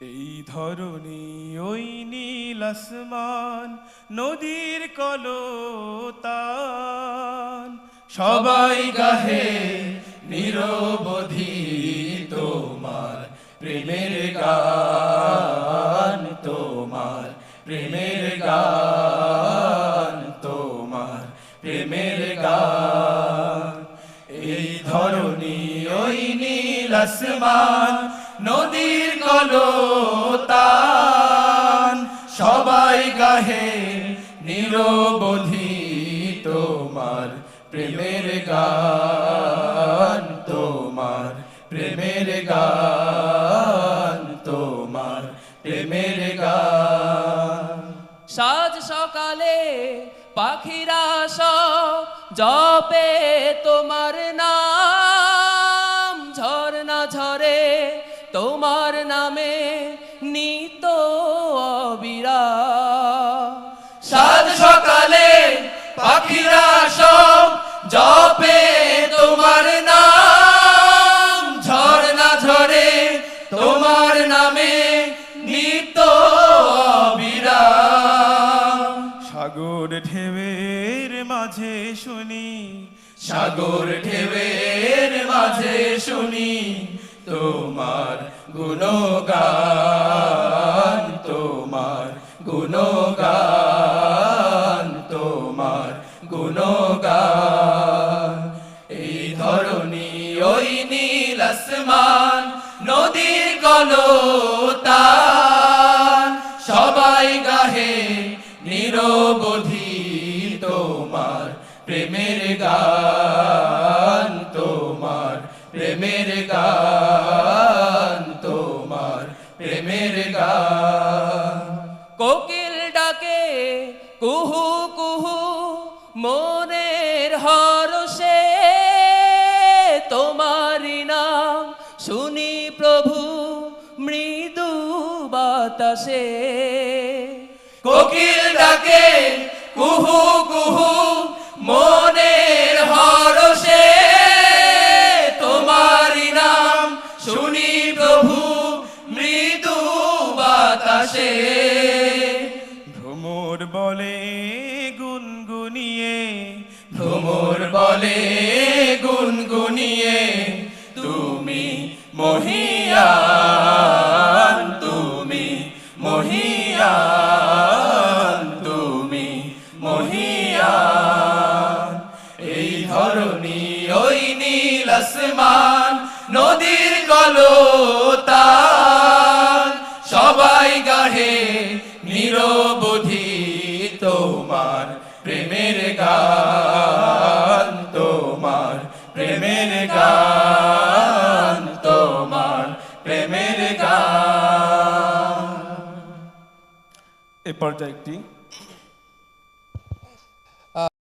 এই ধরনী ওই নীল আসমান, নদীর কলতান। সবাই গাহে নিরবধি তোমার, প্রেমের গান তোমার, প্রেমের গান তোমার, প্রেমের গান। এই ধরনী ওই নীল আসমান নদীর কলতান। সবাই গাহে নিরবধি তোমার প্রেমের গান, তোমার প্রেমের গান, তোমার প্রেমের গান। সাজ সকালে পাখিরা সব জপে তোমার নাম, ঝরনা ঝরে তোমার নামে নিত অবিরা। সাত সকালে পাখিরা সব জপে তোমার নাম। ঝরনা ঝরে তোমার নামে নিত অবিরাম সাগর ঢেউয়ের মাঝে শুনি সাগর ঢেউয়ের মাঝে শুনি তোমার গুণগান তোমার গুণগান তোমার গুণগান। এই ধরনী ওই নীল আসমান, নদীর কলতান। সবাই গাহে নিরবধি তোমার প্রেমের গান। প্রেমের গান। কোকিল ডাকে কুহু কুহু মনের হরষে তোমারি নাম শুনি প্রভু মৃদু বাতাসে। কোকিল ডাকে কুহু কুহু বাতাসে ভ্রমর বলে গুনগুনিয়ে, ভ্রমর বলে গুনগুনিয়ে, তুমি মহিয়ান তুমি মহিয়ান তুমি মহিয়ান। এই ধরনী ওই নীল আসমান, নদীর কলতান নিরবধি তোমার প্রেমের গান তোমার প্রেমের গান তোমার প্রেমের গান। এ পর্যায়ে একটি